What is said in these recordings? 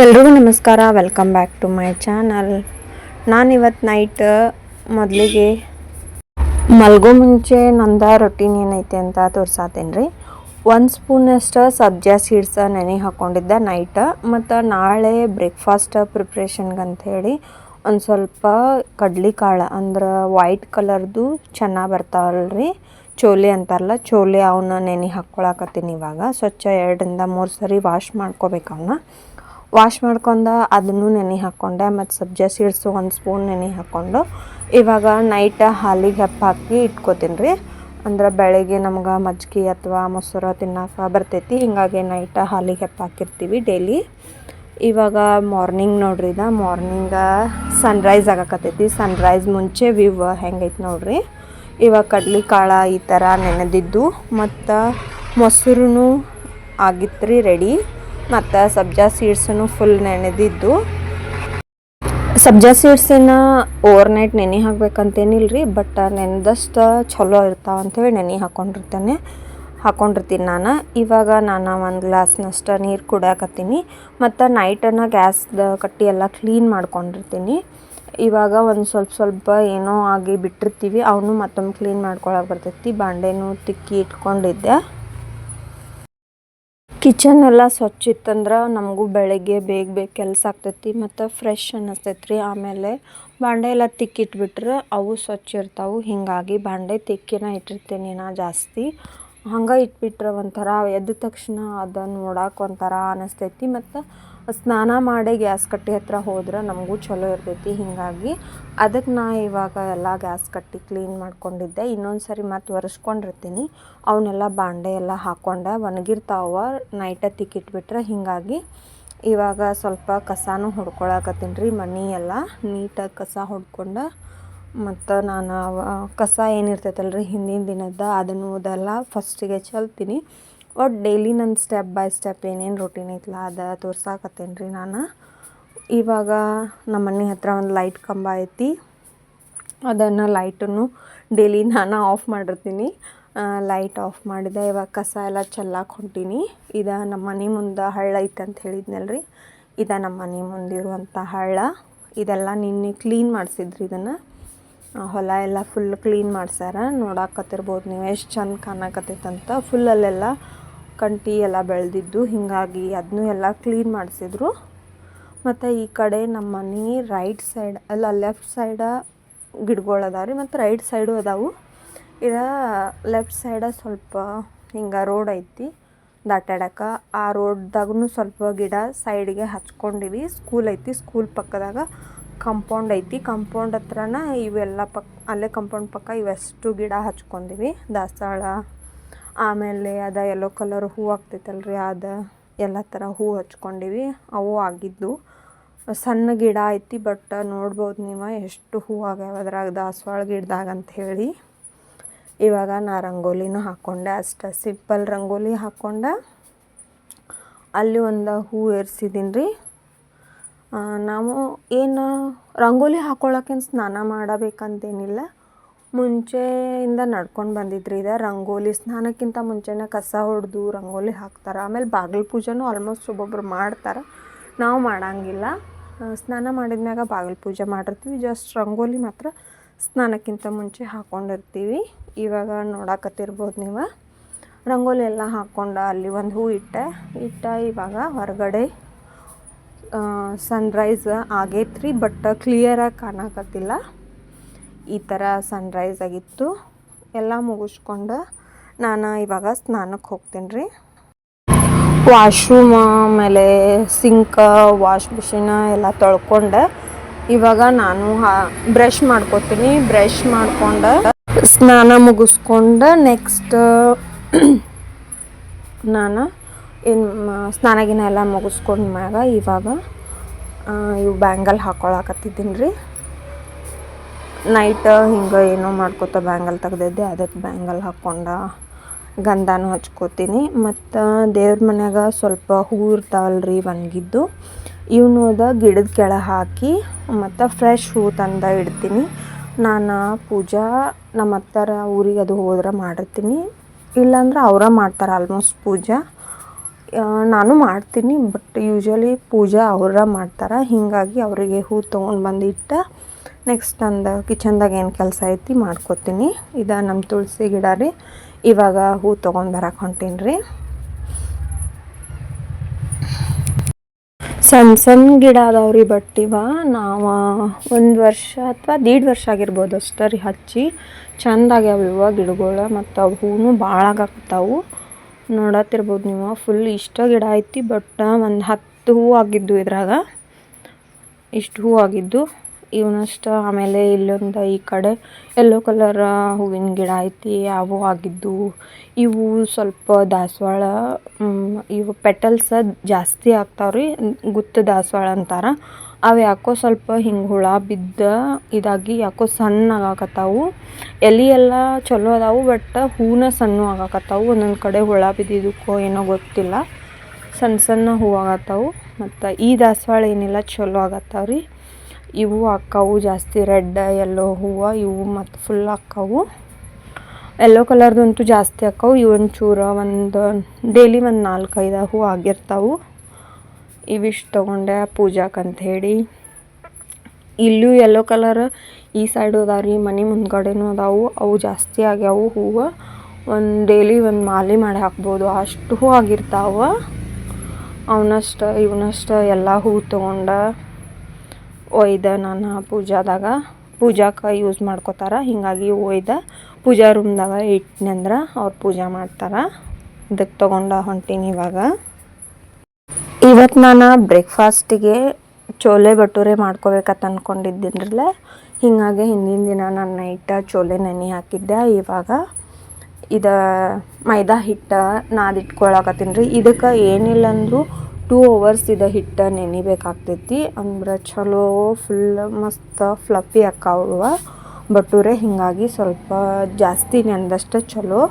ಎಲ್ರಿಗೂ ನಮಸ್ಕಾರ. Welcome back to my channel ನಾನಿವತ್ತು ನೈಟ್ ಮೊದಲಿಗೆ ಮಲ್ಗೋ ಮುಂಚೆ ನಂದ ರೊಟೀನ್ ಏನೈತೆ ಅಂತ ತೋರ್ಸಾತೇನೆ ರೀ ಒಂದು ಸ್ಪೂನಷ್ಟು ಸಬ್ಜಾ ಸೀಡ್ಸ ನೆನೆ ಹಾಕ್ಕೊಂಡಿದ್ದೆ ನೈಟ್ ಮತ್ತು ನಾಳೆ ಬ್ರೇಕ್ಫಾಸ್ಟ್ ಪ್ರಿಪ್ರೇಷನ್ಗೆ ಅಂಥೇಳಿ ಒಂದು ಸ್ವಲ್ಪ ಕಡ್ಲಿಕಾಳು ಅಂದ್ರೆ ವೈಟ್ ಕಲರ್ದು ಚೆನ್ನಾಗಿ ಬರ್ತಾವಲ್ರಿ. ಚೋಲೆ ಅಂತಾರಲ್ಲ, ಚೋಲೆ ಅವನ್ನ ನೆನೆ ಹಾಕ್ಕೊಳಕತ್ತೀನಿ ಇವಾಗ. ಸ್ವಚ್ಛ ಎರಡರಿಂದ ಮೂರು ಸರಿ ವಾಶ್ ಮಾಡ್ಕೋಬೇಕು ಅವನ್ನ ವಾಶ್ ಮಾಡ್ಕೊಂಡ, ಅದನ್ನು ನೆನೆ ಹಾಕ್ಕೊಂಡೆ ಮತ್ತು ಸಬ್ಜಾ ಸೀಡ್ಸು ಒಂದು ಸ್ಪೂನ್ ನೆನೆ ಹಾಕ್ಕೊಂಡು ಇವಾಗ ನೈಟ್ ಹಾಲಿಗೆ ಹೆಪ್ಪು ಹಾಕಿ ಇಟ್ಕೋತೀನಿ ರೀ. ಅಂದ್ರೆ ಬೆಳಗ್ಗೆ ನಮ್ಗೆ ಮಜ್ಜಿಗೆ ಅಥವಾ ಮೊಸರು ತಿನ್ನಾಕ ಬರ್ತೈತಿ, ಹಿಂಗಾಗಿ ನೈಟ್ ಹಾಲಿಗೆ ಹೆಪ್ಪು ಹಾಕಿರ್ತೀವಿ ಡೈಲಿ ಇವಾಗ ಮಾರ್ನಿಂಗ್ ನೋಡ್ರಿ, ಇದು ಮಾರ್ನಿಂಗ ಸನ್ರೈಸ್ ಆಗಕತ್ತೈತಿ. ಸನ್ರೈಸ್ ಮುಂಚೆ ವ್ಯೂ ಹೆಂಗೈತೆ ನೋಡ್ರಿ. ಇವಾಗ ಕಡ್ಲಿ ಕಾಳು ಈ ಥರ ನೆನೆದಿದ್ದು, ಮತ್ತು ಮೊಸರು ಆಗಿತ್ತು ರೀ ರೆಡಿ ಮತ್ತು ಸಬ್ಜಾ ಸೀಡ್ಸನ್ನು ಫುಲ್ ನೆನೆದಿದ್ದು. ಸಬ್ಜಾ ಸೀಡ್ಸನ್ನ ಓವರ್ ನೈಟ್ ನೆನೆ ಹಾಕ್ಬೇಕಂತೇನಿಲ್ಲ ರೀ ಬಟ್ ನೆನೆದಷ್ಟು ಚಲೋ ಇರ್ತಾವೆ ಅಂಥೇಳಿ ನೆನೆ ಹಾಕ್ಕೊಂಡಿರ್ತೇನೆ ಹಾಕ್ಕೊಂಡಿರ್ತೀನಿ ನಾನು. ಇವಾಗ ನಾನು ಒಂದು ಗ್ಲಾಸ್ನಷ್ಟು ನೀರು ಕುಡಿಯಾಕತ್ತೀನಿ. ಮತ್ತು ನೈಟನ್ನು ಗ್ಯಾಸ್ದ ಕಟ್ಟಿ ಎಲ್ಲ ಕ್ಲೀನ್ ಮಾಡ್ಕೊಂಡಿರ್ತೀನಿ. ಇವಾಗ ಒಂದು ಸ್ವಲ್ಪ ಸ್ವಲ್ಪ ಏನೋ ಆಗಿ ಬಿಟ್ಟಿರ್ತೀವಿ, ಅವನು ಮತ್ತೊಮ್ಮೆ ಕ್ಲೀನ್ ಮಾಡ್ಕೊಳಕ್ಕೆ ಬರ್ತೈತಿ. ಬಾಂಡೆನೂ ತಿಕ್ಕಿ ಇಟ್ಕೊಂಡಿದ್ದೆ. ಕಿಚನ್ ಎಲ್ಲ ಸ್ವಚ್ಛ ಇತ್ತಂದ್ರೆ ನಮಗೂ ಬೆಳಗ್ಗೆ ಬೇಗ ಬೇಗ ಕೆಲಸ ಆಗ್ತೈತಿ ಮತ್ತು ಫ್ರೆಶ್ ಅನ್ನಿಸ್ತೈತೆ ರೀ ಆಮೇಲೆ ಬಾಂಡೆ ಎಲ್ಲ ತಿಕ್ಕಿಟ್ಬಿಟ್ರೆ ಅವು ಸ್ವಚ್ಛ ಇರ್ತಾವೆ. ಹೀಗಾಗಿ ಬಾಂಡೆ ತಿಕ್ಕಿನ ಇಟ್ಟಿರ್ತೀನಿ ನಾ ಜಾಸ್ತಿ. ಹಂಗೆ ಇಟ್ಬಿಟ್ರೆ ಒಂಥರ, ಎದ್ದ ತಕ್ಷಣ ಅದನ್ನು ನೋಡಕ್ಕೆ ಒಂಥರ ಅನಿಸ್ತೈತಿ. ಮತ್ತು ಸ್ನಾನ ಮಾಡಿ ಗ್ಯಾಸ್ ಕಟ್ಟೆ ಹತ್ತಿರ ಹೋದ್ರೆ ನಮಗೂ ಚಲೋ ಇರ್ತೈತಿ. ಹೀಗಾಗಿ ಅದಕ್ಕೆ ನಾ ಇವಾಗ ಎಲ್ಲ ಗ್ಯಾಸ್ ಕಟ್ಟಿ ಕ್ಲೀನ್ ಮಾಡ್ಕೊಂಡಿದ್ದೆ. ಇನ್ನೊಂದು ಸರಿ ಮತ್ತೆ ಒರೆಸ್ಕೊಂಡಿರ್ತೀನಿ. ಅವನ್ನೆಲ್ಲ ಬಾಂಡೆ ಎಲ್ಲ ಹಾಕ್ಕೊಂಡೆ ಒಣಗಿರ್ತಾವ, ನೈಟ ತಿಕ್ಕಿಟ್ಬಿಟ್ರೆ ಹೀಗಾಗಿ ಇವಾಗ ಸ್ವಲ್ಪ ಕಸಾನು ಹೊಡ್ಕೊಳಕತ್ತೀನಿ ರೀ. ಮನೆ ಎಲ್ಲ ನೀಟಾಗಿ ಕಸ ಹೊಡ್ಕೊಂಡು ಮತ್ತು ನಾನು ಕಸ ಏನಿರ್ತೈತಲ್ರಿ ಹಿಂದಿನ ದಿನದ ಅದನ್ನು ಓದಲ್ಲ ಫಸ್ಟಿಗೆ ಚೆಲ್ತೀನಿ. ಒಟ್ಟು ಡೈಲಿ ನನ್ನ ಸ್ಟೆಪ್ ಬೈ ಸ್ಟೆಪ್ ಏನೇನು ರೊಟೀನ್ ಐತಲ್ಲ ಅದು ತೋರ್ಸಾಕತ್ತೇನೆ ರೀ ನಾನು. ಇವಾಗ ನಮ್ಮ ಮನೆ ಹತ್ರ ಒಂದು ಲೈಟ್ ಕಂಬ ಐತಿ. ಅದನ್ನು ಲೈಟನ್ನು ಡೈಲಿ ನಾನು ಆಫ್ ಮಾಡಿರ್ತೀನಿ. ಲೈಟ್ ಆಫ್ ಮಾಡಿದೆ. ಇವಾಗ ಕಸ ಎಲ್ಲ ಚೆಲ್ಲಾಕ್ ಹೊಂಟೀನಿ. ಇದು ನಮ್ಮ ಮನೆ ಮುಂದೆ ಹಳ್ಳ ಐತೆ ಅಂತ ರೀ ಇದು ನಮ್ಮ ಮನೆ ಮುಂದಿರುವಂಥ ಹಳ್ಳ. ಇದೆಲ್ಲ ನಿನ್ನೆ ಕ್ಲೀನ್ ಮಾಡಿಸಿದ್ರಿ ಇದನ್ನು. ಹೊಲ ಎಲ್ಲ ಫುಲ್ ಕ್ಲೀನ್ ಮಾಡ್ಸ್ಯಾರ. ನೋಡಾಕತ್ತಿರ್ಬೋದು ನೀವು ಎಷ್ಟು ಚಂದ ಕಾಣಕತ್ತೈತಂತ ಫುಲ್ ಅಲ್ಲೆಲ್ಲ ಕಂಟಿ ಎಲ್ಲ ಬೆಳೆದಿದ್ದು. ಹೀಗಾಗಿ ಅದನ್ನೂ ಎಲ್ಲ ಕ್ಲೀನ್ ಮಾಡಿಸಿದ್ರು. ಮತ್ತು ಈ ಕಡೆ ನಮ್ಮ ಮನೆ ರೈಟ್ ಸೈಡ್ ಅಲ್ಲ ಲೆಫ್ಟ್ ಸೈಡ ಗಿಡಗಳು ಅದಾವ ರೀ. ಮತ್ತು ರೈಟ್ ಸೈಡು ಅದಾವು. ಇದ ಲೆಫ್ಟ್ ಸೈಡ ಸ್ವಲ್ಪ ಹಿಂಗೆ ರೋಡ್ ಐತಿ ದಾಟಾಡಕ್ಕೆ ಆ ರೋಡ್ದಾಗೂ ಸ್ವಲ್ಪ ಗಿಡ ಸೈಡ್ಗೆ ಹಚ್ಕೊಂಡಿವಿ. ಸ್ಕೂಲ್ ಐತಿ ಸ್ಕೂಲ್ ಪಕ್ಕದಾಗ ಕಂಪೌಂಡ್ ಐತಿ. ಕಂಪೌಂಡ್ ಹತ್ರನ ಇವೆಲ್ಲ ಪಕ್ಕ ಅಲ್ಲೇ ಕಂಪೌಂಡ್ ಪಕ್ಕ ಇವೆಷ್ಟು ಗಿಡ ಹಚ್ಕೊಂಡಿವಿ. ದಾಸವಾಳ, ಆಮೇಲೆ ಅದು ಎಲ್ಲೋ ಕಲರ್ ಹೂ ಆಗ್ತೈತಲ್ರಿ, ಅದು ಎಲ್ಲ ಥರ ಹೂ ಹಚ್ಕೊಂಡಿವಿ. ಅವು ಆಗಿದ್ದು. ಸಣ್ಣ ಗಿಡ ಐತಿ ಬಟ್ ನೋಡ್ಬೋದು ನೀವು ಎಷ್ಟು ಹೂ ಆಗ್ಯಾವ ಅದ್ರಾಗ ದಾಸವಾಳ ಗಿಡದಾಗ ಹೇಳಿ. ಇವಾಗ ನಾ ರಂಗೋಲಿನೂ ಹಾಕ್ಕೊಂಡೆ ಅಷ್ಟು ಸಿಂಪಲ್ ರಂಗೋಲಿ ಹಾಕ್ಕೊಂಡೆ ಅಲ್ಲಿ ಒಂದು ಹೂ ಏರ್ಸಿದ್ದೀನಿ ರೀ ನಾವು ಏನು ರಂಗೋಲಿ ಹಾಕ್ಕೊಳಕ್ಕೇನು ಸ್ನಾನ ಮಾಡಬೇಕಂತೇನಿಲ್ಲ. ಮುಂಚೆಯಿಂದ ನಡ್ಕೊಂಡು ಬಂದಿದ್ರಿ ಇದೆ ರಂಗೋಲಿ ಸ್ನಾನಕ್ಕಿಂತ ಮುಂಚೆನೇ ಕಸ ಹೊಡೆದು ರಂಗೋಲಿ ಹಾಕ್ತಾರೆ. ಆಮೇಲೆ ಬಾಗಿಲು ಪೂಜೆನೂ ಆಲ್ಮೋಸ್ಟ್ ಒಬ್ಬೊಬ್ರು ಮಾಡ್ತಾರೆ. ನಾವು ಮಾಡೋಂಗಿಲ್ಲ. ಸ್ನಾನ ಮಾಡಿದ್ಮ್ಯಾಗ ಬಾಗಿಲು ಪೂಜೆ ಮಾಡಿರ್ತೀವಿ. ಜಸ್ಟ್ ರಂಗೋಲಿ ಮಾತ್ರ ಸ್ನಾನಕ್ಕಿಂತ ಮುಂಚೆ ಹಾಕ್ಕೊಂಡಿರ್ತೀವಿ ಇವಾಗ ನೋಡಾಕತ್ತಿರ್ಬೋದು ನೀವು. ರಂಗೋಲಿ ಎಲ್ಲ ಹಾಕ್ಕೊಂಡು ಅಲ್ಲಿ ಒಂದು ಹೂ ಇಟ್ಟೆ. ಇಟ್ಟ ಇವಾಗ ಹೊರಗಡೆ ಸನ್ರೈಸ್ ಆಗೈತೆ ರೀ ಬಟ್ ಕ್ಲಿಯರಾಗಿ ಕಾಣಕತ್ತಿಲ್ಲ. ಈ ಥರ ಸನ್ರೈಸ್ ಆಗಿತ್ತು. ಎಲ್ಲ ಮುಗಿಸ್ಕೊಂಡು ನಾನು ಇವಾಗ ಸ್ನಾನಕ್ಕೆ ಹೋಗ್ತೀನಿ ರೀ ವಾಶ್ರೂಮ್ ಆಮೇಲೆ ಸಿಂಕ ವಾಶ್ ಮಿಷಿನ ಎಲ್ಲ ತೊಳ್ಕೊಂಡು ಇವಾಗ ನಾನು ಬ್ರಷ್ ಮಾಡ್ಕೊತೀನಿ. ಬ್ರಷ್ ಮಾಡ್ಕೊಂಡು ಸ್ನಾನ ಮುಗಿಸ್ಕೊಂಡು ನೆಕ್ಸ್ಟ್ ನಾನು ಇನ್ನು ಸ್ನಾನಗಿನ ಎಲ್ಲ ಮುಗಿಸ್ಕೊಂಡ ಮ್ಯಾಗ ಇವಾಗ ಇವು ಬ್ಯಾಂಗಲ್ ಹಾಕ್ಕೊಳಕತ್ತಿದ್ದೀನಿ ರೀ. ನೈಟ್ ಹಿಂಗೆ ಏನೋ ಮಾಡ್ಕೋತ ಬ್ಯಾಂಗಲ್ ತೆಗ್ದಿದ್ದೆ, ಅದಕ್ಕೆ ಬ್ಯಾಂಗಲ್ ಹಾಕ್ಕೊಂಡ ಗಂಧನೂ ಹಚ್ಕೋತೀನಿ. ಮತ್ತು ದೇವ್ರ ಮನ್ಯಾಗ ಸ್ವಲ್ಪ ಹೂವು ಇರ್ತಾವಲ್ರಿ ಒಣಗಿದ್ದು, ಇವನು ಅದ ಗಿಡದ ಕೆಳ ಹಾಕಿ, ಮತ್ತು ಫ್ರೆಶ್ ಹೂ ತಂದ ಇಡ್ತೀನಿ. ನಾನು ಪೂಜಾ ನಮ್ಮ ಅತ್ತಾರ ಊರಿಗೆ ಅದು ಹೋದ್ರೆ ಮಾಡಿರ್ತೀನಿ. ಇಲ್ಲಾಂದ್ರೆ ಅವರ ಮಾಡ್ತಾರೆ ಆಲ್ಮೋಸ್ಟ್ ಪೂಜಾ. ನಾನು ಮಾಡ್ತೀನಿ ಬಟ್ ಯೂಶ್ವಲಿ ಪೂಜಾ ಅವ್ರ ಮಾಡ್ತಾರೆ. ಹೀಗಾಗಿ ಅವರಿಗೆ ಹೂ ತೊಗೊಂಡು ಬಂದಿಟ್ಟ ನೆಕ್ಸ್ಟ್ ನಂದು ಕಿಚನ್ದಾಗ ಏನು ಕೆಲಸ ಐತಿ ಮಾಡ್ಕೋತೀನಿ. ಇದು ನಮ್ಮ ತುಳಸಿ ಗಿಡ ರೀ. ಇವಾಗ ಹೂ ತೊಗೊಂಡು ಬರಕ್ಕೆ ಹೊಂಟೀನಿ ರೀ. ಸಣ್ಣ ಸಣ್ಣ ಗಿಡ ಅದಾವ್ರಿ ಬಟ್ ಇವ. ನಾವು ಒಂದು ವರ್ಷ ಅಥವಾ ದೀಡ್ ವರ್ಷ ಆಗಿರ್ಬೋದು ಅಷ್ಟೇ ರೀ ಹಚ್ಚಿ. ಚಂದ ಆಗ್ಯಾವ ಇವ ಗಿಡಗಳು ಮತ್ತು ಅವು ಹೂವು ಭಾಳ ಆಗಾಕತ್ತಾವು ನೋಡತ್ತಿರ್ಬೋದು ನೀವು. ಫುಲ್ ಇಷ್ಟ ಗಿಡ ಐತಿ ಬಟ್ ಒಂದು ಹತ್ತು ಹೂ ಆಗಿದ್ದು ಇದ್ರಾಗ. ಇಷ್ಟು ಹೂ ಆಗಿದ್ದು. ಇವನಷ್ಟ ಆಮೇಲೆ ಇಲ್ಲೊಂದು ಈ ಕಡೆ ಯೆಲ್ಲೋ ಕಲರ್ ಹೂವಿನ ಗಿಡ ಐತಿ ಅವು ಆಗಿದ್ದು. ಇವು ಸ್ವಲ್ಪ ದಾಸವಾಳ ಇವು ಪೆಟಲ್ಸ ಜಾಸ್ತಿ ಆಗ್ತಾವ್ರಿ, ಗುತ್ತ ದಾಸವಾಳ ಅಂತಾರ. ಅವು ಯಾಕೋ ಸ್ವಲ್ಪ ಹಿಂಗೆ ಹುಳ ಬಿದ್ದ ಇದಾಗಿ ಯಾಕೋ ಸಣ್ಣ ಆಗಾಕತ್ತಾವು. ಎಲೆ ಎಲ್ಲ ಚಲೋ ಅದಾವು ಬಟ್ ಹೂನ ಸಣ್ಣ ಆಗಾಕತ್ತಾವು. ಒಂದೊಂದು ಕಡೆ ಹುಳ ಬಿದ್ದಿದ್ದಕ್ಕೋ ಏನೋ ಗೊತ್ತಿಲ್ಲ. ಸಣ್ಣ ಸಣ್ಣ ಹೂವು ಆಗತ್ತಾವು ಮತ್ತು ಈ ದಾಸವಾಳ ಏನಿಲ್ಲ, ಚಲೋ ಆಗತ್ತಾವ್ರಿ ಇವು ಅಕ್ಕಾವು ಜಾಸ್ತಿ, ರೆಡ್ ಎಲ್ಲೋ ಹೂವು, ಇವು ಮತ್ತು ಫುಲ್ ಅಕ್ಕಾವು. ಎಲ್ಲೋ ಕಲರ್ದಂತೂ ಜಾಸ್ತಿ ಅಕ್ಕವು. ಇವೊಂದು ಚೂರ ಒಂದು ಡೈಲಿ ಒಂದು ನಾಲ್ಕೈದು ಹೂವು ಆಗಿರ್ತಾವು. ಇವಿಷ್ಟು ತೊಗೊಂಡೆ ಪೂಜಾಕಂತ ಹೇಳಿ ಇಲ್ಲೂ ಯೆಲ್ಲೋ ಕಲರ್ ಈ ಸೈಡು ಅದಾವ್ರಿ ಮನೆ ಮುಂದ್ಗಡೆನೂ ಅದಾವು. ಅವು ಜಾಸ್ತಿ ಆಗ್ಯಾವು. ಹೂವು ಒಂದು ಡೈಲಿ ಒಂದು ಮಾಲೆ ಮಾಡಿ ಹಾಕ್ಬೋದು. ಅಷ್ಟು ಹೂ ಆಗಿರ್ತಾವ. ಅವನಷ್ಟು, ಇವನಷ್ಟು ಎಲ್ಲ ಹೂ ತೊಗೊಂಡು ಒಯ್ದ ನಾನು ಪೂಜಾದಾಗ. ಪೂಜಾಕ್ಕೆ ಯೂಸ್ ಮಾಡ್ಕೋತಾರ. ಹೀಗಾಗಿ ಒಯ್ದ ಪೂಜಾ ರೂಮ್ದಾಗ ಇಟ್ನಂದ್ರೆ ಅವ್ರು ಪೂಜೆ ಮಾಡ್ತಾರೆ. ಅದಕ್ಕೆ ತೊಗೊಂಡು ಹೊಂಟೀನಿ ಇವಾಗ. ಇವತ್ತು ನಾನು ಬ್ರೇಕ್ಫಾಸ್ಟಿಗೆ ಚೋಲೆ ಭಟೂರೆ ಮಾಡ್ಕೋಬೇಕಂತ ಅಂದ್ಕೊಂಡಿದ್ದೀನಿರಲ್ಲ ಹೀಗಾಗಿ ಹಿಂದಿನ ದಿನ ನಾನು ನೈಟ ಚೋಲೆ ನೆನೆ ಹಾಕಿದ್ದೆ. ಇವಾಗ ಇದು ಮೈದಾ ಹಿಟ್ಟು ನಾದಿಟ್ಕೊಳಕತ್ತೀನಿ ರೀ. ಇದಕ್ಕೆ ಏನಿಲ್ಲ ಅಂದರೂ ಟೂ ಅವರ್ಸ್ ಇದು ಹಿಟ್ಟು ನೆನಿಬೇಕಾಗ್ತೈತಿ ಅಂದ್ರೆ ಚಲೋ ಫುಲ್ ಮಸ್ತ್ ಫ್ಲಫಿ ಅಕ್ಕಾವ ಭಟೂರೆ ಹೀಗಾಗಿ ಸ್ವಲ್ಪ ಜಾಸ್ತಿ ನೆನೆದಷ್ಟೇ ಚಲೋ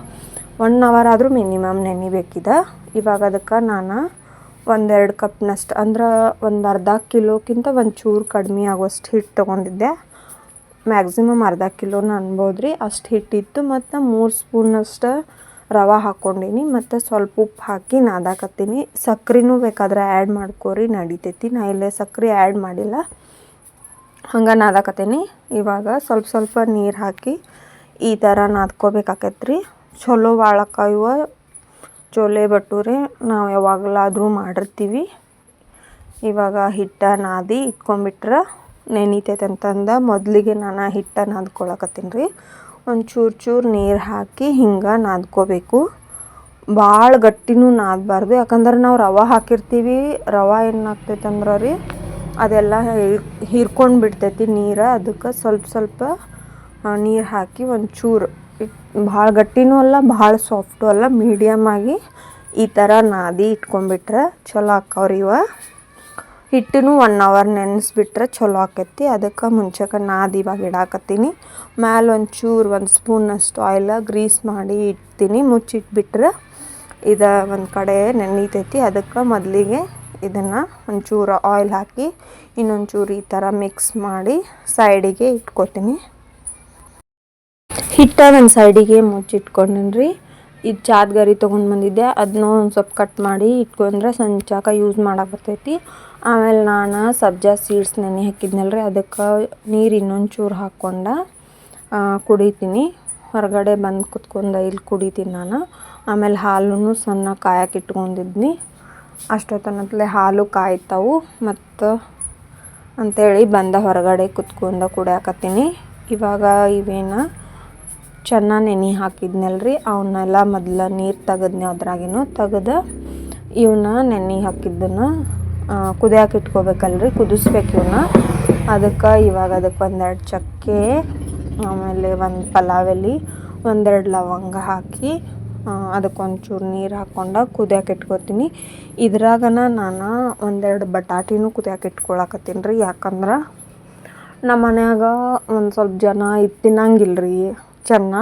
ಒನ್ ಅವರ್ ಆದರೂ ಮಿನಿಮಮ್ ನೆನಿಬೇಕಿದೆ ಇವಾಗ ಅದಕ್ಕೆ ನಾನು ಒಂದೆರಡು ಕಪ್ನಷ್ಟು, ಅಂದ್ರೆ ಒಂದು ಅರ್ಧ ಕಿಲೋಕ್ಕಿಂತ ಒಂಚೂರು ಕಡಿಮೆ ಆಗೋಷ್ಟು ಹಿಟ್ಟು ತೊಗೊಂಡಿದ್ದೆ. ಮ್ಯಾಕ್ಸಿಮಮ್ ಅರ್ಧ ಕಿಲೋನ ಅನ್ಬೋದು ರೀ ಅಷ್ಟು ಹಿಟ್ಟಿತ್ತು ಮತ್ತು ಮೂರು ಸ್ಪೂನಷ್ಟು ರವೆ ಹಾಕ್ಕೊಂಡಿನಿ, ಮತ್ತು ಸ್ವಲ್ಪ ಉಪ್ಪು ಹಾಕಿ ನಾದಾಕತ್ತೀನಿ. ಸಕ್ರೆನೂ ಬೇಕಾದ್ರೆ ಆ್ಯಡ್ ಮಾಡ್ಕೋರಿ, ನಡಿತೈತಿ. ನಾ ಇಲ್ಲೇ ಸಕ್ರೆ ಆ್ಯಡ್ ಮಾಡಿಲ್ಲ. ಹಂಗೆ ನಾದಾಕತ್ತೀನಿ. ಇವಾಗ ಸ್ವಲ್ಪ ಸ್ವಲ್ಪ ನೀರು ಹಾಕಿ ಈ ಥರ ನಾದ್ಕೋಬೇಕಾಕೈತ್ರಿ. ಚಲೋ ಬಾಳಕ್ಕಾಯುವ ಚೋಲೆ ಭಟೂರೆ ನಾವು ಯಾವಾಗಲಾದರೂ ಮಾಡಿರ್ತೀವಿ. ಇವಾಗ ಹಿಟ್ಟ ನಾದಿ ಇಟ್ಕೊಂಬಿಟ್ರೆ ನೆನೀತೈತೆ ಅಂತಂದು ಮೊದಲಿಗೆ ನಾನು ಹಿಟ್ಟ ನಾದ್ಕೊಳಕತ್ತೀನಿ ರೀ. ಒಂದು ಚೂರು ಚೂರು ನೀರು ಹಾಕಿ ಹಿಂಗೆ ನಾದ್ಕೋಬೇಕು. ಭಾಳ ಗಟ್ಟಿನೂ ನಾದಬಾರ್ದು. ಯಾಕಂದ್ರೆ ನಾವು ರವೆ ಹಾಕಿರ್ತೀವಿ. ರವೆ ಏನಾಗ್ತೈತೆ ಅಂದ್ರೆ ರೀ, ಅದೆಲ್ಲ ಹೀರ್ಕೊಂಡು ಬಿಡ್ತೈತಿ ನೀರು. ಅದಕ್ಕೆ ಸ್ವಲ್ಪ ಸ್ವಲ್ಪ ನೀರು ಹಾಕಿ ಒಂಚೂರು ಭಾಳ ಗಟ್ಟಿನೂ ಅಲ್ಲ, ಭಾಳ ಸಾಫ್ಟು ಅಲ್ಲ. ಮೀಡಿಯಮ್ ಆಗಿ ಈ ಥರ ನಾದಿ ಇಟ್ಕೊಂಡ್ಬಿಟ್ರೆ ಚಲೋ ಆಕ್ಕವ್ರಿ ಇವ. ಹಿಟ್ಟನ್ನು ಒನ್ ಅವರ್ ನೆನೆಸ್ಬಿಟ್ರೆ ಚಲೋ ಆಕೈತಿ. ಅದಕ್ಕೆ ಮುಂಚೆಗೆ ನಾದಿ ಇವಾಗ ಇಡಾಕತ್ತೀನಿ. ಮ್ಯಾಲೆ ಒಂಚೂರು ಒಂದು ಸ್ಪೂನಷ್ಟು ಆಯಿಲ ಗ್ರೀಸ್ ಮಾಡಿ ಇಡ್ತೀನಿ. ಮುಚ್ಚಿಟ್ಬಿಟ್ರೆ ಇದು ಒಂದು ಕಡೆ ನೆನೀತೈತಿ. ಅದಕ್ಕೆ ಮೊದಲಿಗೆ ಇದನ್ನು ಒಂಚೂರು ಆಯಿಲ್ ಹಾಕಿ ಇನ್ನೊಂಚೂರು ಈ ಥರ ಮಿಕ್ಸ್ ಮಾಡಿ ಸೈಡಿಗೆ ಇಟ್ಕೊತೀನಿ. ಹಿಟ್ಟ ಒಂದು ಸೈಡಿಗೆ ಮುಚ್ಚಿಟ್ಕೊಂಡೇನಿ ರೀ ಇದು ಚಾದ್ಗರಿ ತೊಗೊಂಡು ಬಂದಿದ್ದೆ. ಅದನ್ನ ಒಂದು ಸ್ವಲ್ಪ ಕಟ್ ಮಾಡಿ ಇಟ್ಕೊಂಡ್ರೆ ಸಂಚಾಕ ಯೂಸ್ ಮಾಡೋಕೆ ಬರ್ತೈತಿ ಆಮೇಲೆ ನಾನು ಸಬ್ಜಾ ಸೀಡ್ಸ್ ನೆನೆ ಹಾಕಿದ್ನಲ್ಲ ರೀ ಅದಕ್ಕೆ ನೀರು ಇನ್ನೊಂದು ಚೂರು ಹಾಕ್ಕೊಂಡು ಕುಡಿತೀನಿ. ಹೊರಗಡೆ ಬಂದು ಕುತ್ಕೊಂಡು ಇಲ್ಲಿ ಕುಡಿತೀನಿ ನಾನು. ಆಮೇಲೆ ಹಾಲು ಸಣ್ಣ ಕಾಯಕ್ಕೆ ಇಟ್ಕೊಂಡಿದ್ನಿ. ಅಷ್ಟೊತ್ತನತ್ಲೆ ಹಾಲು ಕಾಯ್ತಾವು, ಮತ್ತು ಅಂಥೇಳಿ ಬಂದ ಹೊರಗಡೆ ಕುತ್ಕೊಂಡು ಕುಡಿಯಾಕತ್ತೀನಿ. ಇವಾಗ ಇವೇನು ಚೆನ್ನಾಗಿ ನೆನೆ ಹಾಕಿದ್ನಲ್ರಿ. ಅವನ್ನೆಲ್ಲ ಮೊದಲ ನೀರು ತೆಗೆದ್ನೆ ಅದ್ರಾಗಿನೂ ತೆಗೆದು ಇವನ್ನ ನೆನೆ ಹಾಕಿದ್ದನ್ನು ಕುದಿಯಾಕೆ ಇಟ್ಕೋಬೇಕಲ್ರಿ, ಕುದಿಸ್ಬೇಕು ಇವನ್ನ ಅದಕ್ಕೆ ಇವಾಗ ಅದಕ್ಕೆ ಒಂದೆರಡು ಚಕ್ಕೆ, ಆಮೇಲೆ ಒಂದು ಪಲಾವ್ ಎಲೆ, ಒಂದೆರಡು ಲವಂಗ ಹಾಕಿ ಅದಕ್ಕೊಂಚೂರು ನೀರು ಹಾಕ್ಕೊಂಡು ಕುದಿಯಾಕೆ ಇಟ್ಕೋತೀನಿ. ಇದ್ರಾಗನ ನಾನು ಒಂದೆರಡು ಬಟಾಟಿನೂ ಕುದಿಯಾಕೆ ಇಟ್ಕೊಳಕತ್ತೀನಿ ರೀ. ಯಾಕಂದ್ರೆ ನಮ್ಮ ಮನ್ಯಾಗ ಒಂದು ಸ್ವಲ್ಪ ಜನ ಇದು ತಿನ್ನಂಗಿಲ್ಲ ರೀ ಚೆನ್ನ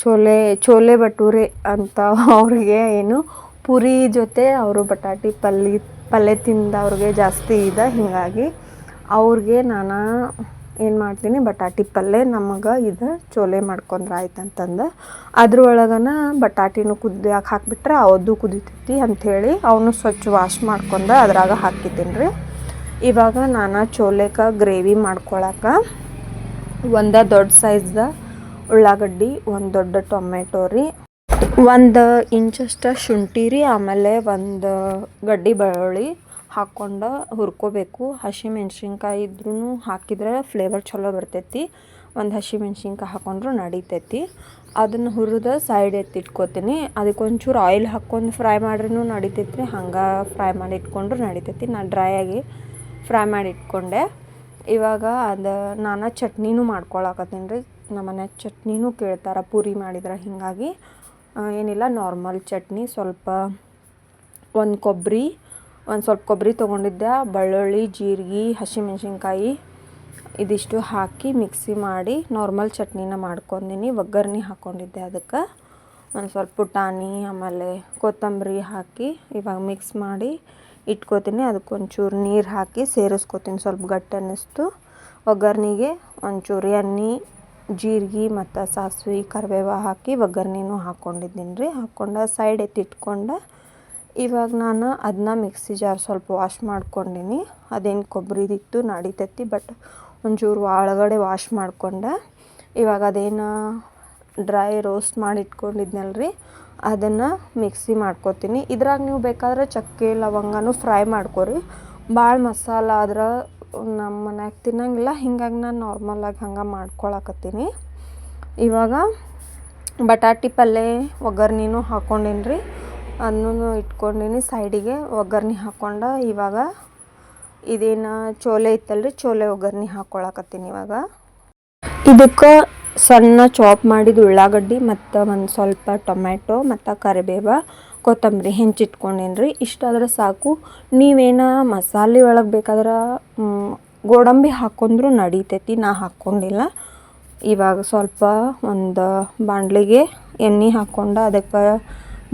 ಚೋಲೆ ಚೋಲೆ ಭಟೂರೆ ಅಂತ ಅವ್ರಿಗೆ ಏನು ಪೂರಿ ಜೊತೆ ಅವರು ಬಟಾಟಿ ಪಲ್ಯ ಪಲ್ಯ ತಿಂದವ್ರಿಗೆ ಜಾಸ್ತಿ ಇದೆ. ಹೀಗಾಗಿ ಅವ್ರಿಗೆ ನಾನು ಏನು ಮಾಡ್ತೀನಿ, ಬಟಾಟಿ ಪಲ್ಯ ನಮಗೆ ಇದು ಚೋಲೆ ಮಾಡ್ಕೊಂಡ್ರೆ ಆಯ್ತು ಅಂತಂದು ಅದ್ರೊಳಗನ ಬಟಾಟಿನೂ ಕುದಿಯಾಕೆ ಹಾಕಿಬಿಟ್ರೆ ಅದು ಕುದಿತೈತಿ ಅಂಥೇಳಿ ಅವನು ಸ್ವಚ್ಛ ವಾಶ್ ಮಾಡ್ಕೊಂಡು ಅದ್ರಾಗ ಹಾಕಿದ್ದೀನಿ ರೀ ಇವಾಗ ನಾನು ಚೋಲೆಕ ಗ್ರೇವಿ ಮಾಡ್ಕೊಳಕ ಒಂದು ದೊಡ್ಡ ಸೈಜ್ದ ಉಳ್ಳಾಗಡ್ಡಿ, ಒಂದು ದೊಡ್ಡ ಟೊಮೆಟೊ ರೀ. ಒಂದು ಇಂಚಷ್ಟು ಶುಂಠಿ ರೀ, ಆಮೇಲೆ ಒಂದು ಗಡ್ಡಿ ಬೆಳ್ಳುಳ್ಳಿ ಹಾಕ್ಕೊಂಡು ಹುರ್ಕೋಬೇಕು. ಹಸಿಮೆಣ್ಸಿನ್ಕಾಯಿ ಇದ್ರೂ ಹಾಕಿದ್ರೆ ಫ್ಲೇವರ್ ಚಲೋ ಬರ್ತೈತಿ. ಒಂದು ಹಸಿಮೆಣ್ಸಿನ್ಕಾಯಿ ಹಾಕೊಂಡ್ರು ನಡಿತೈತಿ. ಅದನ್ನು ಹುರಿದ ಸೈಡ್ ಎತ್ತಿಟ್ಕೋತೀನಿ ಅದಕ್ಕೆ ಒಂಚೂರು ಆಯಿಲ್ ಹಾಕ್ಕೊಂಡು ಫ್ರೈ ಮಾಡ್ರೂ ನಡಿತೈತಿ ಹಂಗೆ ಫ್ರೈ ಮಾಡಿ ಇಟ್ಕೊಂಡ್ರು ನಡಿತೈತಿ. ನಾನು ಡ್ರೈ ಆಗಿ ಫ್ರೈ ಮಾಡಿ ಇಟ್ಕೊಂಡೆ. ಇವಾಗ ಅದು ನಾನು ಚಟ್ನಿನೂ ಮಾಡ್ಕೊಳಕತ್ತೀನಿ ರೀ. ನಮ್ಮ ಮನ್ಯಾಗ ಚಟ್ನಿನೂ ಕೇಳ್ತಾರೆ ಪೂರಿ ಮಾಡಿದ್ರೆ ಹೀಗಾಗಿ. ಏನಿಲ್ಲ ನಾರ್ಮಲ್ ಚಟ್ನಿ, ಸ್ವಲ್ಪ ಒಂದು ಕೊಬ್ಬರಿ ಒಂದು ಸ್ವಲ್ಪ ಕೊಬ್ಬರಿ ತೊಗೊಂಡಿದ್ದೆ. ಬೆಳ್ಳುಳ್ಳಿ, ಜೀರಿಗೆ, ಹಸಿಮೆಣ್ಸಿನ್ಕಾಯಿ ಇದಿಷ್ಟು ಹಾಕಿ ಮಿಕ್ಸಿ ಮಾಡಿ ನಾರ್ಮಲ್ ಚಟ್ನಿನ ಮಾಡ್ಕೊಂಡೀನಿ ಒಗ್ಗರ್ಣೆ ಹಾಕ್ಕೊಂಡಿದ್ದೆ ಅದಕ್ಕೆ. ಒಂದು ಸ್ವಲ್ಪ ಪುಟಾಣಿ, ಆಮೇಲೆ ಕೊತ್ತಂಬರಿ ಹಾಕಿ ಇವಾಗ ಮಿಕ್ಸ್ ಮಾಡಿ ಇಟ್ಕೋತೀನಿ. ಅದಕ್ಕೆ ಒಂಚೂರು ನೀರು ಹಾಕಿ ಸೇರಿಸ್ಕೋತೀನಿ. ಸ್ವಲ್ಪ ಗಟ್ಟಿ ಅನ್ನಿಸ್ತು. ಒಗ್ಗರ್ಣೆಗೆ ಒಂಚೂರು ಎಣ್ಣೆ, ಜೀರಿಗೆ ಮತ್ತು ಸಾಸಿವೆ, ಕರಿಬೇವು ಹಾಕಿ ಒಗ್ಗರ್ಣೆನೂ ಹಾಕ್ಕೊಂಡಿದ್ದೀನಿ ರೀ. ಹಾಕ್ಕೊಂಡು ಸೈಡ್ ಎತ್ತಿಟ್ಕೊಂಡು ಇವಾಗ ನಾನು ಅದನ್ನ ಮಿಕ್ಸಿ ಜಾರ್ ಸ್ವಲ್ಪ ವಾಶ್ ಮಾಡ್ಕೊಂಡೀನಿ. ಅದೇನು ಕೊಬ್ಬರಿದಿತ್ತು ನಡಿತೈತಿ ಬಟ್ ಒಂಚೂರು ಒಳಗಡೆ ವಾಶ್ ಮಾಡ್ಕೊಂಡೆ ಇವಾಗ ಅದೇನು ಡ್ರೈ ರೋಸ್ಟ್ ಮಾಡಿ ಇಟ್ಕೊಂಡಿದ್ನಲ್ಲ ರೀ ಅದನ್ನು ಮಿಕ್ಸಿ ಮಾಡ್ಕೊತೀನಿ. ಇದ್ರಾಗ ನೀವು ಬೇಕಾದ್ರೆ ಚಕ್ಕೆ, ಲವಂಗನೂ ಫ್ರೈ ಮಾಡ್ಕೊರಿ. ಭಾಳ ಮಸಾಲ ಆದ್ರೆ ನಮ್ಮ ಮನ್ಯಾಗ ತಿನ್ನಂಗಿಲ್ಲ. ಹಿಂಗಾಗಿ ನಾನು ನಾರ್ಮಲಾಗಿ ಹಂಗೆ ಮಾಡ್ಕೊಳಕತ್ತೀನಿ. ಇವಾಗ ಬಟಾಟಿ ಪಲ್ಯ ಒಗ್ಗರ್ಣಿನೂ ಹಾಕ್ಕೊಂಡೀನಿ ರೀ ಅದನ್ನೂ ಇಟ್ಕೊಂಡೀನಿ ಸೈಡಿಗೆ. ಒಗ್ಗರ್ಣೆ ಹಾಕ್ಕೊಂಡು ಇವಾಗ ಇದೇನು ಚೋಲೆ ಇತ್ತಲ್ರಿ, ಚೋಲೆ ಒಗ್ಗರ್ಣೆ ಹಾಕ್ಕೊಳಕತ್ತೀನಿ ಇವಾಗ. ಇದಕ್ಕೆ ಸಣ್ಣ ಚಾಪ್ ಮಾಡಿದ ಉಳ್ಳಾಗಡ್ಡಿ ಮತ್ತು ಒಂದು ಸ್ವಲ್ಪ ಟೊಮ್ಯಾಟೊ ಮತ್ತು ಕರಿಬೇವು, ಕೊತ್ತಂಬರಿ ಹೆಂಚಿಟ್ಕೊಂಡೇನಿ ರೀ ಇಷ್ಟಾದ್ರೆ ಸಾಕು. ನೀವೇನು ಮಸಾಲೆ ಒಳಗೆ ಬೇಕಾದ್ರೆ ಗೋಡಂಬಿ ಹಾಕ್ಕೊಂಡ್ರೂ ನಡೀತೈತಿ, ನಾ ಹಾಕ್ಕೊಂಡಿಲ್ಲ ಇವಾಗ ಸ್ವಲ್ಪ ಒಂದು ಬಾಂಡ್ಲಿಗೆ ಎಣ್ಣೆ ಹಾಕ್ಕೊಂಡು ಅದಕ್ಕೆ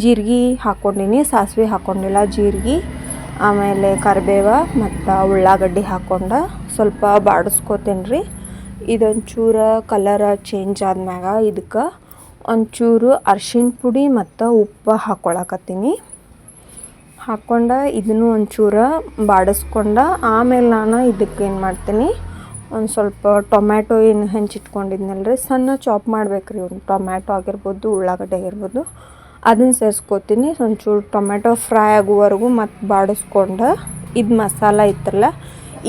ಜೀರಿಗೆ ಹಾಕ್ಕೊಂಡೀನಿ ಸಾಸಿವೆ ಹಾಕ್ಕೊಂಡಿಲ್ಲ ಜೀರಿಗೆ. ಆಮೇಲೆ ಕರಿಬೇವು ಮತ್ತು ಉಳ್ಳಾಗಡ್ಡಿ ಹಾಕ್ಕೊಂಡು ಸ್ವಲ್ಪ ಬಾಡಿಸ್ಕೋತೀನಿ ರೀ ಇದೊಂಚೂರು ಕಲರ ಚೇಂಜ್ ಆದ್ಮ್ಯಾಗ ಇದಕ್ಕೆ ಒಂಚೂರು ಅರ್ಶಿಣ ಪುಡಿ ಮತ್ತು ಉಪ್ಪು ಹಾಕ್ಕೊಳಕತ್ತೀನಿ ಹಾಕ್ಕೊಂಡ ಇದನ್ನು ಒಂಚೂರು ಬಾಡಿಸ್ಕೊಂಡ ಆಮೇಲೆ ನಾನು ಇದಕ್ಕೆ ಏನು ಮಾಡ್ತೀನಿ, ಒಂದು ಸ್ವಲ್ಪ ಟೊಮ್ಯಾಟೊ ಏನು ಹೆಂಚಿಟ್ಕೊಂಡಿದ್ನಲ್ಲ ರೀ ಸಣ್ಣ ಚಾಪ್ ಮಾಡ್ಬೇಕು ರೀ ಒಂದು ಟೊಮ್ಯಾಟೊ ಆಗಿರ್ಬೋದು, ಉಳ್ಳಾಗಡ್ಡೆ ಆಗಿರ್ಬೋದು ಅದನ್ನು ಸೇರಿಸ್ಕೋತೀನಿ. ಒಂಚೂರು ಟೊಮ್ಯಾಟೊ ಫ್ರೈ ಆಗುವವರೆಗೂ ಮತ್ತು ಬಾಡಿಸ್ಕೊಂಡು ಇದು ಮಸಾಲ ಇತ್ತಲ್ಲ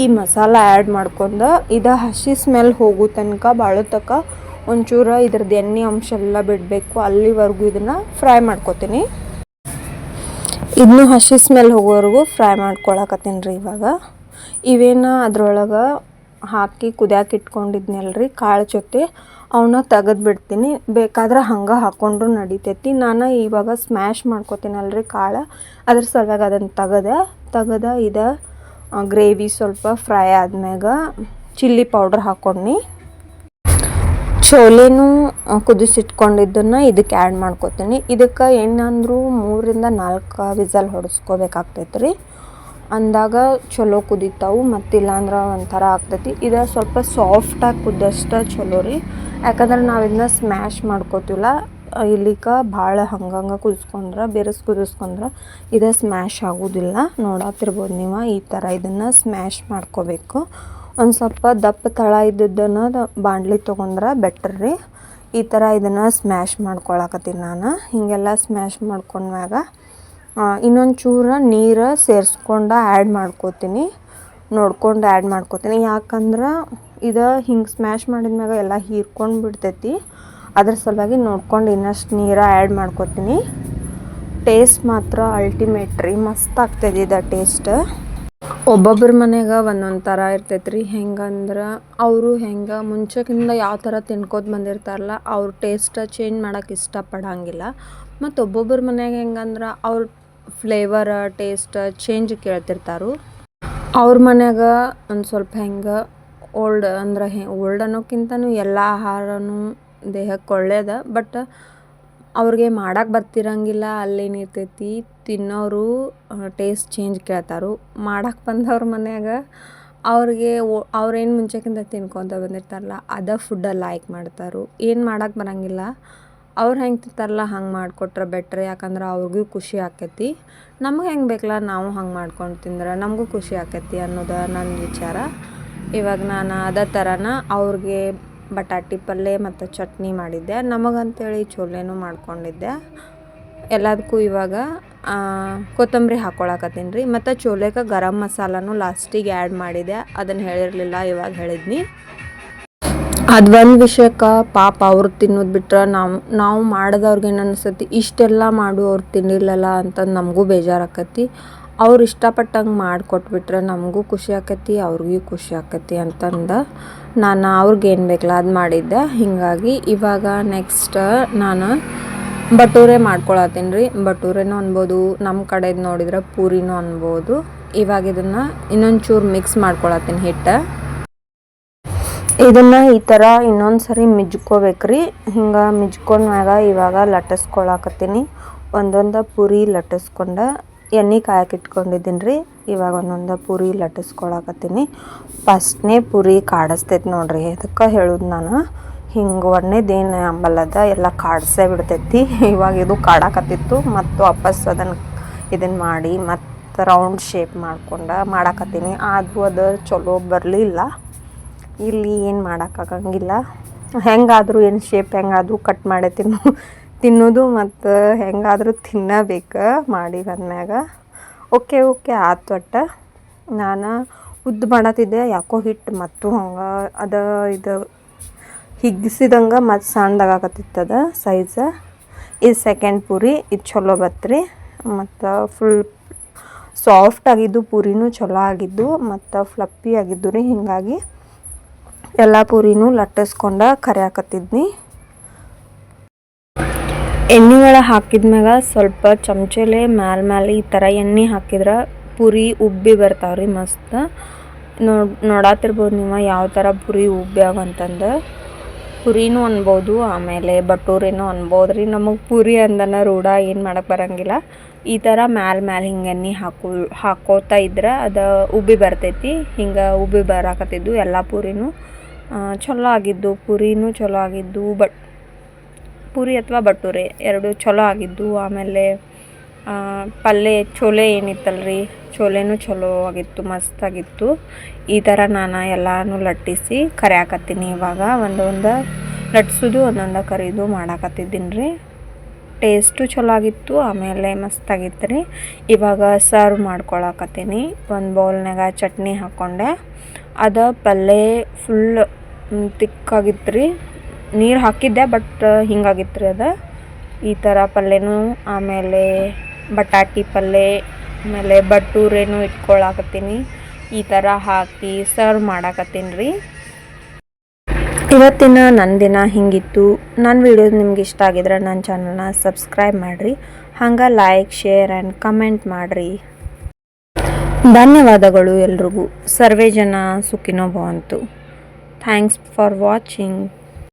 ಈ ಮಸಾಲ ಆ್ಯಡ್ ಮಾಡ್ಕೊಂಡು ಇದು ಹಸಿ ಸ್ಮೆಲ್ ಹೋಗೋ ತನಕ ಭಾಳ ತನಕ ಒಂಚೂರು ಇದ್ರದ್ದು ಎಣ್ಣೆ ಅಂಶ ಎಲ್ಲ ಬಿಡಬೇಕು. ಅಲ್ಲಿವರೆಗೂ ಇದನ್ನು ಫ್ರೈ ಮಾಡ್ಕೊತೀನಿ. ಇದನ್ನು ಹಸಿ ಸ್ಮೆಲ್ ಹೋಗೋವರೆಗೂ ಫ್ರೈ ಮಾಡ್ಕೊಳಕತ್ತೀನಿ ರೀ ಇವಾಗ. ಇವೇನು ಅದ್ರೊಳಗೆ ಹಾಕಿ ಕುದಿಯಾಕೆ ರೀ ಕಾಳು ಜೊತೆ ಅವನ್ನ ತೆಗೆದು ಬಿಡ್ತೀನಿ. ಬೇಕಾದ್ರೆ ಹಂಗೆ ಹಾಕ್ಕೊಂಡ್ರು ನಡಿತೈತಿ. ನಾನು ಇವಾಗ ಸ್ಮ್ಯಾಶ್ ಮಾಡ್ಕೊತೀನಲ್ರಿ ಕಾಳು. ಅದ್ರ ಸಲುವಾಗಿ ಅದನ್ನು ತೆಗೆದ ತೆಗೆದ ಇದು ಗ್ರೇವಿ ಸ್ವಲ್ಪ ಫ್ರೈ ಆದ್ಮ್ಯಾಗ ಚಿಲ್ಲಿ ಪೌಡ್ರ್ ಹಾಕ್ಕೊಂಡು ಚೋಲೆನೂ ಕುದಿಸಿಟ್ಕೊಂಡಿದ್ದನ್ನು ಇದಕ್ಕೆ ಆ್ಯಡ್ ಮಾಡ್ಕೊತೀನಿ. ಇದಕ್ಕೆ ಏನಂದ್ರು ಮೂರಿಂದ ನಾಲ್ಕು ವಿಸಲ್ ಹೊಡೆಸ್ಕೋಬೇಕಾಗ್ತೈತೆ ರೀ ಅಂದಾಗ ಚಲೋ ಕುದಿತಾವು, ಮತ್ತಿಲ್ಲಾಂದ್ರೆ ಒಂಥರ ಆಗ್ತೈತಿ. ಇದು ಸ್ವಲ್ಪ ಸಾಫ್ಟಾಗಿ ಕುದ್ದಷ್ಟು ಚಲೋ ರೀ. ಯಾಕಂದ್ರೆ ನಾವು ಇದನ್ನ ಸ್ಮ್ಯಾಶ್ ಮಾಡ್ಕೋತೀವಲ್ಲ ಇಲ್ಲಿಕ ಭಾಳ ಹಂಗಂಗೆ ಕುದಿಸ್ಕೊಂಡ್ರೆ, ಬೆರೆಸಿ ಕುದಿಸ್ಕೊಂಡ್ರೆ ಇದು ಸ್ಮ್ಯಾಶ್ ಆಗೋದಿಲ್ಲ. ನೋಡತ್ತಿರ್ಬೋದು ನೀವು ಈ ಥರ ಇದನ್ನು ಸ್ಮ್ಯಾಶ್ ಮಾಡ್ಕೋಬೇಕು. ಒಂದು ಸ್ವಲ್ಪ ದಪ್ಪ ತಳ ಇದ್ದದ್ದನ್ನು ಬಾಂಡ್ಲಿ ತೊಗೊಂಡ್ರೆ ಬೆಟರ್ ರೀ. ಈ ಥರ ಇದನ್ನು ಸ್ಮ್ಯಾಶ್ ಮಾಡ್ಕೊಳಕತ್ತೀನಿ ನಾನು. ಹೀಗೆಲ್ಲ ಸ್ಮ್ಯಾಶ್ ಮಾಡ್ಕೊಂಡ್ಮ್ಯಾಗ ಇನ್ನೊಂದು ಚೂರ ನೀರು ಸೇರಿಸ್ಕೊಂಡು ಆ್ಯಡ್ ಮಾಡ್ಕೋತೀನಿ. ನೋಡ್ಕೊಂಡು ಆ್ಯಡ್ ಮಾಡ್ಕೋತೀನಿ. ಯಾಕಂದ್ರೆ ಇದು ಹಿಂಗೆ ಸ್ಮ್ಯಾಶ್ ಮಾಡಿದ್ಮ್ಯಾಗ ಎಲ್ಲ ಹೀರ್ಕೊಂಡು ಬಿಡ್ತೈತಿ. ಅದ್ರ ಸಲುವಾಗಿ ನೋಡ್ಕೊಂಡು ಇನ್ನಷ್ಟು ನೀರು ಆ್ಯಡ್ ಮಾಡ್ಕೋತೀನಿ. ಟೇಸ್ಟ್ ಮಾತ್ರ ಅಲ್ಟಿಮೇಟ್ ರೀ ಮಸ್ತ್ ಆಗ್ತದೆ ಇದು ಟೇಸ್ಟ್ ಒಬ್ಬೊಬ್ಬರ ಮನೆಯಾಗ ಒಂದೊಂದು ಥರ ಇರ್ತೈತೆ ರೀ ಹೆಂಗಂದ್ರೆ ಅವರು ಹೆಂಗೆ ಮುಂಚೆಗಿಂದ ಯಾವ ಥರ ತಿನ್ಕೋತ ಬಂದಿರ್ತಾರಲ್ಲ, ಅವ್ರ ಟೇಸ್ಟ್ ಚೇಂಜ್ ಮಾಡೋಕೆ ಇಷ್ಟಪಡೋಂಗಿಲ್ಲ. ಮತ್ತು ಒಬ್ಬೊಬ್ಬರ ಮನೆಗೆ ಹೆಂಗಂದ್ರೆ ಅವ್ರ ಫ್ಲೇವರ ಟೇಸ್ಟ್ ಚೇಂಜ್ ಕೇಳ್ತಿರ್ತಾರು. ಅವ್ರ ಮನ್ಯಾಗ ಒಂದು ಸ್ವಲ್ಪ ಹೆಂಗೆ ಓಲ್ಡ್ ಅಂದ್ರೆ ಹೆ ಓಲ್ಡ್ ಅನ್ನೋಕ್ಕಿಂತನೂ ಎಲ್ಲ ಆಹಾರನೂ ದೇಹಕ್ಕೆ ಒಳ್ಳೇದ ಬಟ್ ಅವ್ರಿಗೆ ಮಾಡಕ್ಕೆ ಬರ್ತಿರಂಗಿಲ್ಲ ಅಲ್ಲೇನಿರ್ತೈತಿ ತಿನ್ನೋರು ಟೇಸ್ಟ್ ಚೇಂಜ್ ಕೇಳ್ತಾರೆ. ಮಾಡಕ್ಕೆ ಬಂದವ್ರ ಮನ್ಯಾಗ ಅವ್ರಿಗೆ ಅವ್ರೇನು ಮುಂಚೆಕಿಂತ ತಿನ್ಕೊತ ಬಂದಿರ್ತಾರಲ್ಲ, ಅದೇ ಫುಡ್ಡ ಲೈಕ್ ಮಾಡ್ತಾರು. ಏನು ಮಾಡಕ್ಕೆ ಬರಂಗಿಲ್ಲ, ಅವ್ರು ಹೆಂಗೆ ತಿಂತಾರಲ್ಲ, ಹಂಗೆ ಮಾಡಿಕೊಟ್ರೆ ಬೆಟ್ರ್ ಯಾಕಂದ್ರೆ ಅವ್ರಿಗೂ ಖುಷಿ ಆಕೈತಿ. ನಮ್ಗೆ ಹೆಂಗೆ ಬೇಕಲ್ಲ ನಾವು ಹಂಗೆ ಮಾಡ್ಕೊಂಡು ತಿಂದ್ರೆ ನಮಗೂ ಖುಷಿ ಆಕೈತಿ ಅನ್ನೋದು ನನ್ನ ವಿಚಾರ. ಇವಾಗ ನಾನು ಅದೇ ಥರನ ಅವ್ರಿಗೆ ಬಟಾಟಿ ಪಲ್ಯ ಮತ್ತು ಚಟ್ನಿ ಮಾಡಿದ್ದೆ. ನಮಗಂತೇಳಿ ಚೋಲೇನು ಮಾಡ್ಕೊಂಡಿದ್ದೆ. ಎಲ್ಲದಕ್ಕೂ ಇವಾಗ ಕೊತ್ತಂಬರಿ ಹಾಕ್ಕೊಳಕತ್ತೀನಿ ರೀ. ಮತ್ತು ಚೋಲೆಗೆ ಗರಂ ಮಸಾಲನೂ ಲಾಸ್ಟಿಗೆ ಆ್ಯಡ್ ಮಾಡಿದೆ ಅದನ್ನು ಹೇಳಿರಲಿಲ್ಲ, ಇವಾಗ ಹೇಳಿದ್ನಿ. ಅದು ಒಂದು ವಿಷಯಕ್ಕೆ ಪಾಪ ಅವ್ರು ತಿನ್ನೋದು ಬಿಟ್ರೆ ನಾವು ನಾವು ಮಾಡಿದವ್ರಿಗೆ ಏನು ಅನಿಸ್ತೈತಿ ಇಷ್ಟೆಲ್ಲ ಮಾಡು ಅವ್ರು ತಿನ್ನಿಲ್ಲಲ್ಲ ಅಂತ ನಮಗೂ ಬೇಜಾರಾಕತಿ ಅವ್ರು ಇಷ್ಟಪಟ್ಟಂಗೆ ಮಾಡಿಕೊಟ್ಬಿಟ್ರೆ ನಮಗೂ ಖುಷಿ ಆಕತಿ, ಅವ್ರಿಗೂ ಖುಷಿ ಆಕತಿ ಅಂತಂದು ನಾನು ಅವ್ರಿಗೆ ಏನು ಬೇಕಲ್ಲ ಅದು ಮಾಡಿದ್ದೆ. ಹೀಗಾಗಿ ಇವಾಗ ನೆಕ್ಸ್ಟ್ ನಾನು ಬಟೂರೆ ಮಾಡ್ಕೊಳತ್ತೀನಿ ರೀ. ಬಟೂರೆನೂ ಅನ್ಬೋದು ನಮ್ಮ ಕಡೆದು ನೋಡಿದ್ರೆ ಪೂರಿನೂ ಅನ್ಬೋದು. ಇವಾಗ ಇದನ್ನು ಇನ್ನೊಂದು ಚೂರು ಮಿಕ್ಸ್ ಮಾಡ್ಕೊಳತ್ತೀನಿ ಹಿಟ್ಟು. ಇದನ್ನು ಈ ಥರ ಇನ್ನೊಂದು ಸರಿ ಮಿಜ್ಕೋಬೇಕ್ರಿ ಹಿಂಗೆ ಮಿಜ್ಕೊಂಡ್ಮ್ಯಾಗ ಇವಾಗ ಲಟ್ಟಿಸ್ಕೊಳಕತ್ತೀನಿ. ಒಂದೊಂದು ಪೂರಿ ಲಟ್ಟಿಸ್ಕೊಂಡ ಎಣ್ಣೆ ಕಾಯಕ್ಕೆ ಇಟ್ಕೊಂಡಿದ್ದೀನಿ ರೀ. ಇವಾಗ ಒಂದೊಂದು ಪೂರಿ ಲಟ್ಟಿಸ್ಕೊಳಕತ್ತೀನಿ. ಫಸ್ಟ್ನೇ ಪೂರಿ ಕಾಡಿಸ್ತೈತಿ ನೋಡ್ರಿ. ಅದಕ್ಕೆ ಹೇಳೋದು ನಾನು? ಹಿಂಗೆ ಒಣ್ಣೆದೇನು ಅಂಬಲ್ಲದ ಎಲ್ಲ ಕಾಡ್ಸೇ ಬಿಡ್ತೈತಿ. ಇವಾಗ ಇದು ಕಾಡಾಕತ್ತಿತ್ತು. ಮತ್ತು ವಾಪಸ್ ಅದನ್ನು ಇದನ್ನು ಮಾಡಿ ಮತ್ತು ರೌಂಡ್ ಶೇಪ್ ಮಾಡ್ಕೊಂಡು ಮಾಡಾಕತ್ತೀನಿ. ಆದರೂ ಅದು ಚಲೋ ಬರಲಿಲ್ಲ. ಇಲ್ಲಿ ಏನು ಮಾಡೋಕ್ಕಾಗಂಗಿಲ್ಲ ಹೆಂಗಾದರೂ ಏನು ಶೇಪ್ ಹೆಂಗಾದರೂ ಕಟ್ ಮಾಡೈತಿ. ತಿನ್ನೋದು ಮತ್ತು ಹೆಂಗಾದರೂ ತಿನ್ನಬೇಕು ಮಾಡಿ ಬಂದ್ಮ್ಯಾಗ. ಓಕೆ ಓಕೆ ಆತು ಒಟ್ಟು ನಾನು ಉದ್ದ ಮಾಡತ್ತಿದ್ದೆ, ಯಾಕೋ ಹಿಟ್ಟು ಮತ್ತು ಹಂಗೆ ಅದು ಇದು ಹಿಗ್ಸಿದಂಗೆ ಮತ್ತು ಸಣ್ಣದಾಗಕತ್ತಿತ್ತದ ಸೈಜ ಇದು ಸೆಕೆಂಡ್ ಪೂರಿ, ಇದು ಚಲೋ ಬತ್ರಿ. ಮತ್ತು ಫುಲ್ ಸಾಫ್ಟ್ ಆಗಿದ್ದು, ಪೂರಿನೂ ಚಲೋ ಆಗಿದ್ದು, ಮತ್ತು ಫ್ಲಪ್ಪಿ ಆಗಿದ್ದು ರೀ ಹೀಗಾಗಿ. ಎಲ್ಲ ಪೂರಿನೂ ಲಟ್ಟಿಸ್ಕೊಂಡು ಕರಿಯಾಕತ್ತಿದ್ನಿ. ಎಣ್ಣೆ ಒಳಗೆ ಹಾಕಿದ್ಮ್ಯಾಗ ಸ್ವಲ್ಪ ಚಮಚಲೆ, ಮ್ಯಾಲ ಮ್ಯಾಲೆ ಈ ಥರ ಎಣ್ಣೆ ಹಾಕಿದ್ರೆ ಪುರಿ ಉಬ್ಬಿ ಬರ್ತಾವ್ರಿ ಮಸ್ತ್. ನೋಡಿ ನೋಡಾತಿರ್ಬೋದು ನೀವು ಯಾವ ಥರ ಪುರಿ ಉಬ್ಬ್ಯಾವ ಅಂತಂದು ಪುರಿನೂ ಅನ್ಬೋದು, ಆಮೇಲೆ ಬಟೂರಿನೂ ಅನ್ಬೋದು ರೀ. ನಮಗೆ ಪುರಿ ಅಂದನ ರೂಢ ಏನು ಮಾಡಕ್ಕೆ ಬರಂಗಿಲ್ಲ. ಈ ಥರ ಮ್ಯಾಲ ಮ್ಯಾಲೆ ಹಿಂಗೆ ಎಣ್ಣೆ ಹಾಕೋ, ಹಾಕೋತಾ ಇದ್ರೆ ಅದು ಉಬ್ಬಿ ಬರ್ತೈತಿ. ಹಿಂಗೆ ಉಬ್ಬಿ ಬರಾಕತ್ತಿದ್ದು ಎಲ್ಲ ಪೂರಿನೂ. ಚಲೋ ಆಗಿದ್ದು, ಪುರಿನೂ ಚಲೋ ಆಗಿದ್ದು, ಬಟ್ ಪೂರಿ ಅಥವಾ ಬಟೂರೆ, ಎರಡು ಚಲೋ ಆಗಿದ್ದು, ಆಮೇಲೆ ಪಲ್ಲೆ ಚೋಲೆ ಏನಿತ್ತಲ್ರಿ? ಚೋಲೆನೂ ಚಲೋ ಆಗಿತ್ತು ಮಸ್ತಾಗಿತ್ತು ಈ ಥರ ನಾನು ಎಲ್ಲನೂ ಲಟ್ಟಿಸಿ ಕರಿಯಾಕತ್ತೀನಿ ಇವಾಗ. ಒಂದೊಂದು ಲಟ್ಸೋದು ಒಂದೊಂದು ಕರಿದು ಮಾಡಾಕತ್ತಿದ್ದೀನಿ ರೀ ಟೇಸ್ಟು ಚಲೋ ಆಗಿತ್ತು, ಆಮೇಲೆ ಮಸ್ತಾಗಿತ್ತು ರೀ ಇವಾಗ ಸರ್ವ್ ಮಾಡ್ಕೊಳಕತ್ತೀನಿ. ಒಂದು ಬೌಲ್ನಾಗ ಚಟ್ನಿ ಹಾಕ್ಕೊಂಡೆ ಅದು ಪಲ್ಲೆ ಫುಲ್ ತಿಕ್ಕಾಗಿತ್ತು ರೀ ನೀರು ಹಾಕಿದ್ದೆ ಬಟ್ ಹಿಂಗಾಗಿತ್ತು ರೀ ಅದು. ಈ ಥರ ಪಲ್ಯನೂ, ಆಮೇಲೆ ಬಟಾಟಿ ಪಲ್ಯ, ಆಮೇಲೆ ಬಟ್ಟೂರೇನು ಇಟ್ಕೊಳಕತ್ತೀನಿ. ಈ ಥರ ಹಾಕಿ ಸರ್ವ್ ಮಾಡಾಕತ್ತೀನಿ ರೀ. ಇವತ್ತಿನ ನನ್ನ ದಿನ ಹಿಂಗಿತ್ತು. ನನ್ನ ವಿಡಿಯೋ ನಿಮ್ಗೆ ಇಷ್ಟ ಆಗಿದ್ರೆ ನನ್ನ ಚಾನಲ್ನ ಸಬ್ಸ್ಕ್ರೈಬ್ ಮಾಡಿರಿ. ಹಂಗೆ ಲೈಕ್ ಶೇರ್ ಆ್ಯಂಡ್ ಕಮೆಂಟ್ ಮಾಡಿರಿ. ಧನ್ಯವಾದಗಳು ಎಲ್ರಿಗೂ. ಸರ್ವೇ ಜನ ಸುಖಿನೋ ಭವಂತು ಥ್ಯಾಂಕ್ಸ್ ಫಾರ್ ವಾಚಿಂಗ್